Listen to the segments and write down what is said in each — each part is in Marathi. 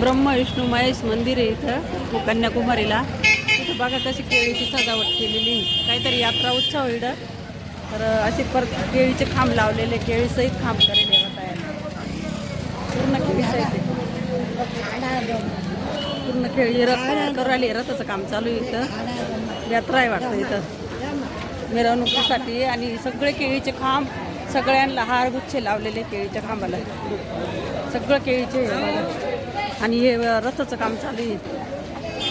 ब्रह्म विष्णू महेश मंदिर आहे इथं कन्याकुमारीला. इथं बघा कशी केळीची सजावट केलेली काहीतरी यात्रा उत्सव आहे तर असे पर केळीचे खांब लावलेले केळीसहित खांब करेल तयार. पूर्ण केळीसहित पूर्ण केळी रथ करू रथाचं काम चालू आहे इथं. यात्रा आहे वाटतं इथं. मिरवणुकीसाठी आणि सगळे केळीचे खांब सगळ्यांना हार गुच्छे लावलेले केळीच्या खांबाला. सगळं केळीचे आणि हे रथाचं काम चालू आहे.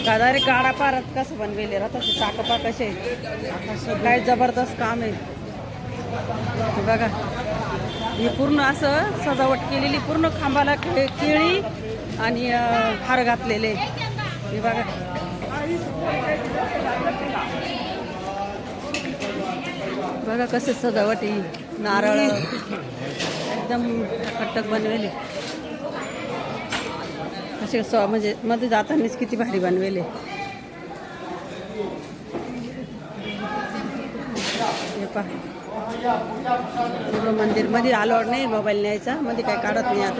डायरेक्ट गाडा रथ कसं बनवेले रथाचे चाकपा कसे काय जबरदस्त काम आहे. बघा. हे पूर्ण असं सजावट केलेली पूर्ण खांबाला के केळी आणि हार घातलेले. हे बघा. बघा कसे सजावट येईल नारळ. एकदम कट्टक बनवेले. असे स, म्हणजे मध्ये जातानाच किती भारी बनवेले. पहा. मंदिर, मध्ये अलाउड नाही मोबाईल न्यायचा, मध्ये काय काढत नाही आता.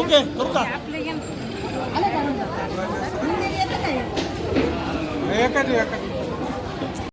ओके करू का? एका एका